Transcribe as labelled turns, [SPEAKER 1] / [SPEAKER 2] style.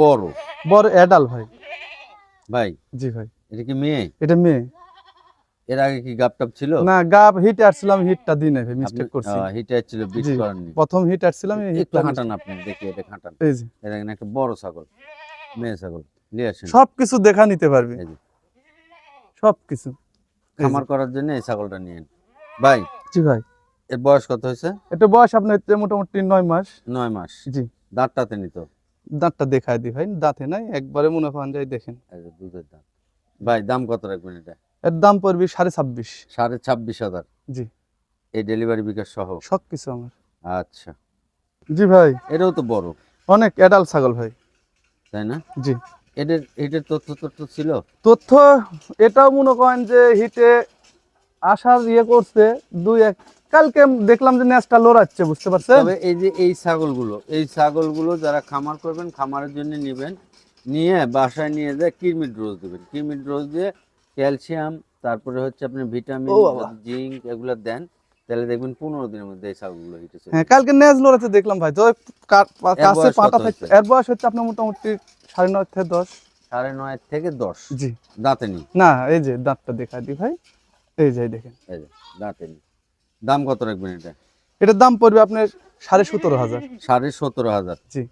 [SPEAKER 1] বড়।
[SPEAKER 2] বড় অ্যাডাল ভাই।
[SPEAKER 1] ভাই?
[SPEAKER 2] জি ভাই।
[SPEAKER 1] এটা কি মেয়ে?
[SPEAKER 2] এটা মেয়ে।
[SPEAKER 1] এর আগে কি গাপ টাপ ছিল?
[SPEAKER 2] না গাপ হিট আসছিলাম হিটটা দিই নাই ভাই মিস্টেক করছি।
[SPEAKER 1] হিটে ছিল বিট। করেননি।
[SPEAKER 2] প্রথম হিট আসছিলাম হিটটা
[SPEAKER 1] হাঁটান আপনি দেখি এটা হাঁটান।
[SPEAKER 2] এই যে।
[SPEAKER 1] এটা একটা বড় ছাগল মেয়ে ছাগল নিয়ে আসেন।
[SPEAKER 2] সবকিছু দেখা নিতে পারবে। সবকিছু।
[SPEAKER 1] খামার করার জন্য এই ছাগলটা নিয়েন ভাই
[SPEAKER 2] জি ভাই।
[SPEAKER 1] এর বয়স কত হয়েছে?
[SPEAKER 2] এটা বয়স আপনার মোটামুটি নয় মাস।
[SPEAKER 1] নয় মাস।
[SPEAKER 2] জি।
[SPEAKER 1] দাঁতটাতে নিত?
[SPEAKER 2] দাঁতটা দেখায় দি ভাই দাঁতে নাই একবারে মনে করেন যায় দেখেন।
[SPEAKER 1] দুধের দাঁত। ভাই দাম কত রাখবেন এটা?
[SPEAKER 2] এর দাম পড়বে সাড়ে ছাব্বিশ।
[SPEAKER 1] সাড়ে ছাব্বিশ হাজার?
[SPEAKER 2] জি।
[SPEAKER 1] এই ডেলিভারি বিকাশ সহ?
[SPEAKER 2] সব কিছু আমার।
[SPEAKER 1] আচ্ছা।
[SPEAKER 2] জি ভাই।
[SPEAKER 1] এটাও তো বড়।
[SPEAKER 2] অনেক অ্যাডাল ছাগল ভাই।
[SPEAKER 1] তাই না?
[SPEAKER 2] জি।
[SPEAKER 1] এদের এটার তথ্য তথ্য ছিল?
[SPEAKER 2] তথ্য এটাও মনে করেন যে হিটে আসার ইয়ে করছে দুই এক কালকে দেখলাম যে ন্যাসটা লড়াচ্ছে বুঝতে পারছেন?
[SPEAKER 1] তবে এই যে এই ছাগলগুলো এই ছাগলগুলো যারা খামার করবেন খামারের জন্য নেবেন নিয়ে বাসায় নিয়ে যায় কিরমিট রোজ দেবেন। কিরমিট রোজ দিয়ে ক্যালসিয়াম তারপরে হচ্ছে আপনি ভিটামিন জিঙ্ক এগুলো দেন তাহলে দেখবেন পনেরো দিনের মধ্যে এই ছাগলগুলো হিটে চলে
[SPEAKER 2] হ্যাঁ কালকে ন্যাস লড়াচ্ছে দেখলাম ভাই তো কাছে পাটা
[SPEAKER 1] হয়েছে?
[SPEAKER 2] এর বয়স হচ্ছে আপনার মোটামুটি সাড়ে নয় থেকে দশ।
[SPEAKER 1] সাড়ে নয় থেকে দশ।
[SPEAKER 2] জি।
[SPEAKER 1] দাঁতে নি
[SPEAKER 2] না এই যে দাঁতটা দেখা দি ভাই। এই যে দেখেন।
[SPEAKER 1] এই যে দাঁতে দাম কত রাখবেন এটা?
[SPEAKER 2] এটার দাম পড়বে আপনার সাড়ে সতেরো হাজার।
[SPEAKER 1] সাড়ে সতেরো হাজার।
[SPEAKER 2] জি।